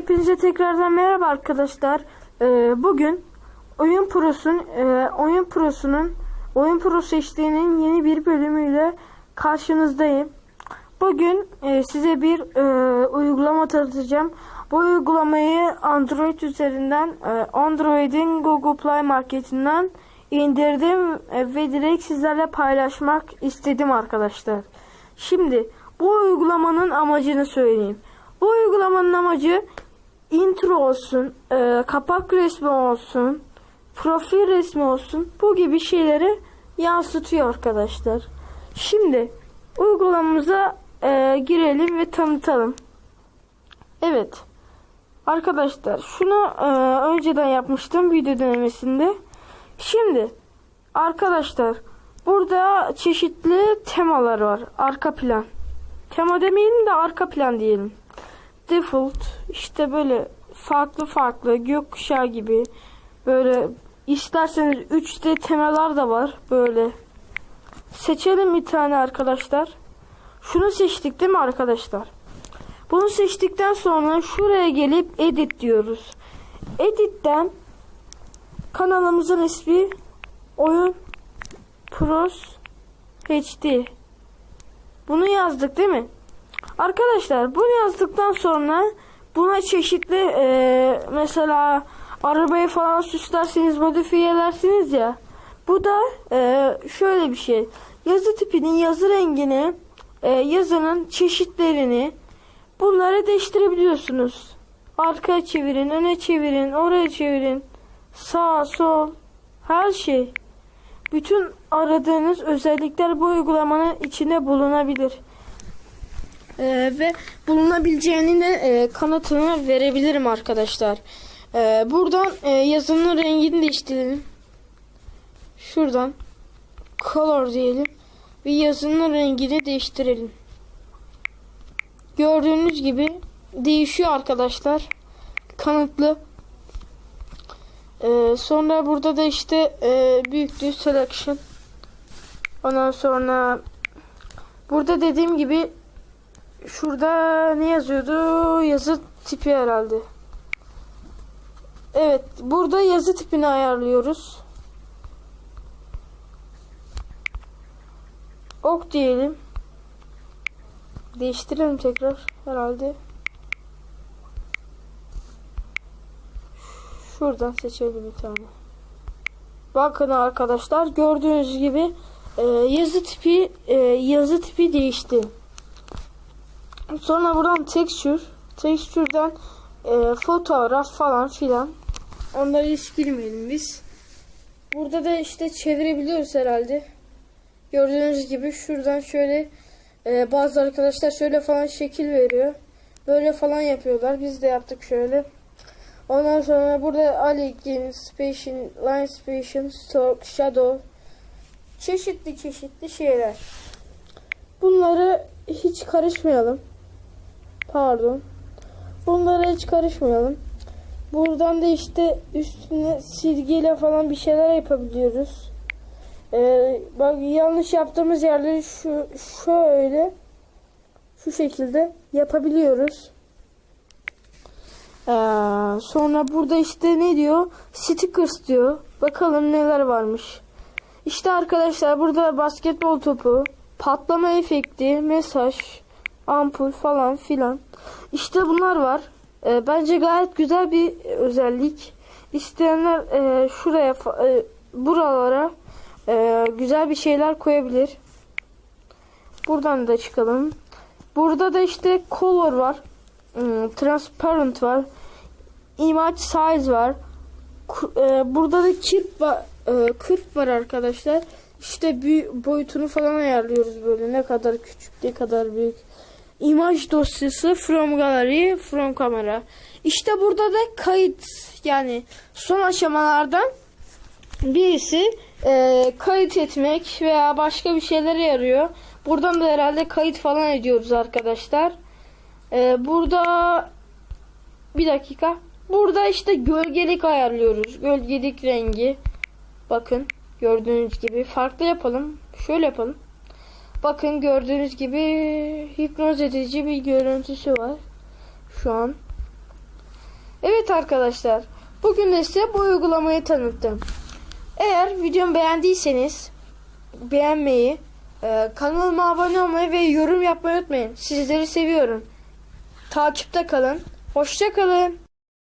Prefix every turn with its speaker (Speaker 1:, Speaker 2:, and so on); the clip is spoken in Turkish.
Speaker 1: Hepinize tekrardan merhaba arkadaşlar. Ee, bugün Oyun Pro'sun e, Oyun Pro'sunun Oyun Pro seçtiğinin yeni bir bölümüyle karşınızdayım. Bugün e, size bir e, uygulama tanıtacağım. Bu uygulamayı Android üzerinden e, Android'in Google Play Marketi'nden indirdim e, ve direkt sizlerle paylaşmak istedim arkadaşlar. Şimdi bu uygulamanın amacını söyleyeyim. Bu uygulamanın amacı intro olsun, e, kapak resmi olsun, profil resmi olsun bu gibi şeyleri yansıtıyor arkadaşlar. Şimdi uygulamamıza e, girelim ve tanıtalım. Evet. Arkadaşlar şunu e, önceden yapmıştım video denemesinde. Şimdi arkadaşlar burada çeşitli temalar var. Arka plan. Tema demeyelim de arka plan diyelim. Default işte böyle farklı farklı gökkuşağı gibi böyle isterseniz 3D temalar da var böyle. Seçelim bir tane arkadaşlar. Şunu seçtik değil mi arkadaşlar? Bunu seçtikten sonra şuraya gelip edit diyoruz. Edit'ten kanalımızın ismi Oyun Pros HD. Bunu yazdık değil mi? Arkadaşlar bunu yazdıktan sonra buna çeşitli e, mesela arabayı falan süslerseniz modifiye edersiniz ya. Bu da e, şöyle bir şey. Yazı tipinin yazı rengini e, yazının çeşitlerini bunları değiştirebiliyorsunuz. Arkaya çevirin, öne çevirin, oraya çevirin. Sağ, sol, her şey. Bütün aradığınız özellikler bu uygulamanın içinde bulunabilir. Ee, ve bulunabileceğini de e, kanıtını verebilirim arkadaşlar. Ee, buradan e, yazının rengini değiştirelim. Şuradan color diyelim ve yazının rengini değiştirelim. Gördüğünüz gibi değişiyor arkadaşlar. Kanıtlı. Ee, sonra burada da işte e, büyüklüğü selection. Ondan sonra burada dediğim gibi şurada ne yazıyordu? Yazı tipi herhalde. Evet, burada yazı tipini ayarlıyoruz. Ok diyelim. Değiştirelim tekrar herhalde. Şuradan seçelim bir tane. Bakın arkadaşlar gördüğünüz gibi e, yazı tipi e, yazı tipi değişti. Sonra buradan texture, texture'dan e, fotoğraf falan filan. Onları hiç girmeyelim biz. Burada da işte çevirebiliyoruz herhalde. Gördüğünüz gibi şuradan şöyle e, bazı arkadaşlar şöyle falan şekil veriyor. Böyle falan yapıyorlar. Biz de yaptık şöyle. Ondan sonra burada Aligin, Spation, Line Spation, Stork, Shadow çeşitli çeşitli şeyler. Bunları hiç karışmayalım. Pardon. Bunlara hiç karışmayalım. Buradan da işte üstüne silgiyle falan bir şeyler yapabiliyoruz. Ee, bak yanlış yaptığımız yerleri şu şöyle şu şekilde yapabiliyoruz. Ee, sonra burada işte ne diyor? Stickers diyor. Bakalım neler varmış. İşte arkadaşlar burada basketbol topu, patlama efekti, mesaj, ampul falan filan. İşte bunlar var. Ee, bence gayet güzel bir özellik. İsteyenler e, şuraya e, buralara e, güzel bir şeyler koyabilir. Buradan da çıkalım. Burada da işte color var. Hmm, transparent var. Image size var. E, burada da kirp var, e, kırp var arkadaşlar. İşte büyük boyutunu falan ayarlıyoruz böyle ne kadar küçük ne kadar büyük. Imaj dosyası from gallery from kamera. İşte burada da kayıt yani son aşamalardan birisi e, kayıt etmek veya başka bir şeylere yarıyor. Buradan da herhalde kayıt falan ediyoruz arkadaşlar. E, burada bir dakika. Burada işte gölgelik ayarlıyoruz. Gölgelik rengi. Bakın gördüğünüz gibi farklı yapalım. Şöyle yapalım. Bakın gördüğünüz gibi hipnoz edici bir görüntüsü var. Şu an. Evet arkadaşlar. Bugün de size bu uygulamayı tanıttım. Eğer videomu beğendiyseniz beğenmeyi, e, kanalıma abone olmayı ve yorum yapmayı unutmayın. Sizleri seviyorum. Takipte kalın. Hoşça kalın.